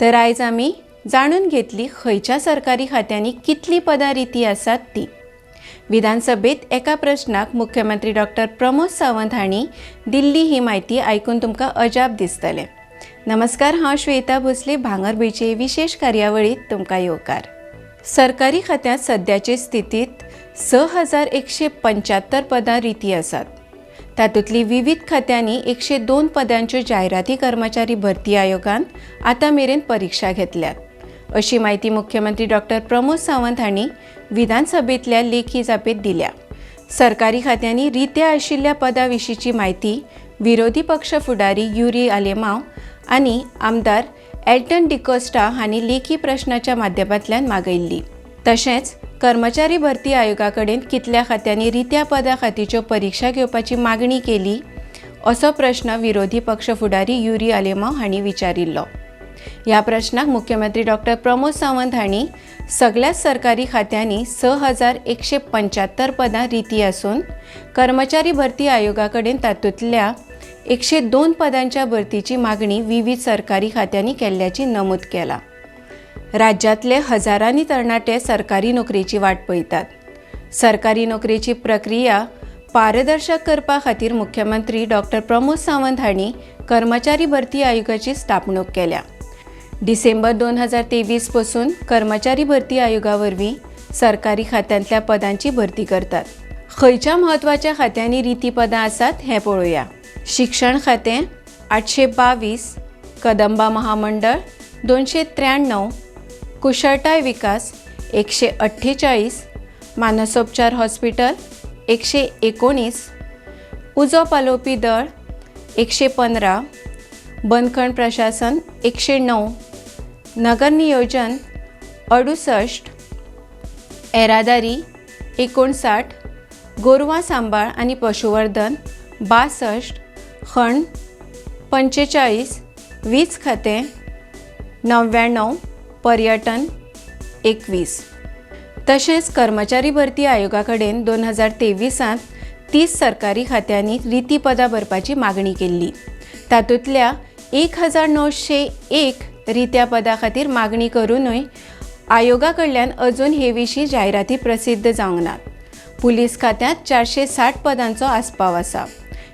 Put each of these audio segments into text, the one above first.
तर आयज आमी जाणून घेतली खंयच्या सरकारी खात्यांनी कितली पदां रिती आसात ती. विधानसभेत एका प्रश्नाक मुख्यमंत्री डॉक्टर प्रमोद सावंत हांणी दिल्ली ही म्हायती आयकून तुमकां अजाप दिसतलें. नमस्कार हांव श्वेता भोसले भांगरभूंयचे विशेष कार्यावळीत तुमकां येवकार. सरकारी खात्यांत सद्याचे स्थितीत स हजार एकशे पंच्यात्तर पदां रिती आसात तातूंतली विविध खात्यांनी एकशे दोन पदांच्यो जायराती कर्मचारी भरती आयोगान आतां मेरेन परीक्षा घेतल्यात. अशी माहिती मुख्यमंत्री डॉक्टर प्रमोद सावंत हांणी विधानसभेंतल्या लेखी जापेत दिल्या. सरकारी खात्यांनी रित्या आशिल्ल्या पदां विशींची म्हायती विरोधी पक्ष फुडारी युरी आलेमांव आनी आमदार एल्टन डिकोस्टा हांणी लेखी प्रश्नाच्या माध्यमांतल्यान मागयल्ली. तशेंच कर्मचारी भरती आयोगा कडेन कितल्या खात्यांनी रित्या पदां खातीच्यो परीक्षा घेवपाची मागणी केली असो प्रस्न विरोधी पक्ष फुडारी युरी आलेमांव हांणी विचारिल्लो. ह्या प्रश्नाक मुख्यमंत्री डॉक्टर प्रमोद सावंत हांणी सगळ्याच सरकारी खात्यांनी स हजार एकशे पंच्याहत्तर पदां रिती आसून कर्मचारी भरती आयोगा कडेन तातूंतल्या एकशे दोन पदांच्या भरतीची मागणी विविध सरकारी खात्यांनी केल्ल्याची नमूद केला. राज्यातले हजारांनी तरणाटे सरकारी नोकरेची वाट पळयतात सरकारी नोकरेची प्रक्रिया पारदर्शक करपा खातीर मुख्यमंत्री डॉक्टर प्रमोद सावंत हांणी कर्मचारी भरती आयोगाची स्थापणूक केल्या. डिसेंबर दोन हजार तेवीसपासून कर्मचारी भरती आयोगा वरवीं सरकारी खात्यांतल्या पदांची भरती करतात. खंयच्या म्हत्वाच्या खात्यांनी रिती पदां आसात हें पळोवया. शिक्षण खातें आठशे बावीस कदंबा महामंडळ दोनशे त्र्याण्णव कुशळटाय विकास एकशे अठ्ठेचाळीस मानसोपचार हॉस्पिटल एकशे एकोणीस उजो पालोवपी दळ एकशे पंदरा बंदखण प्रशासन एकशे णव नगर नियोजन अडुसश्ट येरादारी एकोणसाठ गोरवां सांबाळ आनी पशुवर्धन बासश्ट खण पंचेचाळीस वीज खातें णव्याण्णव पर्यटन एकवीस. तशेंच कर्मचारी भरती आयोगा कडेन दोन हजार तेविसांत तीस सरकारी खात्यांनी रिती पदां भरपाची मागणी केल्ली तातूंतल्या एक हजार णवशे एक रित्या पदा खातीर मागणी करूनय आयोगा कडल्यान अजून हे विशीं जायराती प्रसिद्ध जावंक नात पुलीस खात्यांत चारशे साठ पदांचो आस्पाव आसा.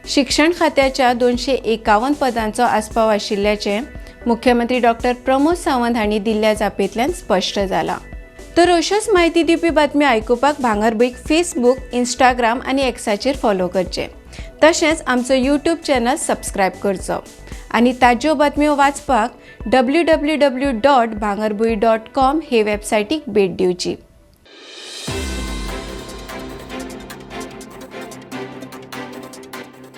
शिक्षण खात्याच्या दोनशे एकावन्न पदांचो आस्पाव आशिल्ल्याचें मुख्यमंत्री डॉक्टर प्रमोद सावंत हांणी दिल्ल्या जापेंतल्यान स्पश्ट जालां तर अश्योच म्हायती दिवपी बातम्यो आयकुपाक भांगरभूंयक फेसबूक इंस्टाग्राम आनी एक्साचेर फॉलो करचें. तशेंच आमचो यूट्यूब चॅनल सबस्क्रायब करचो. आनी ताज्यो बातम्यो वाचपाक W W W dot Bhangarbhuin dot com हे वेबसायटीक भेट दिवची.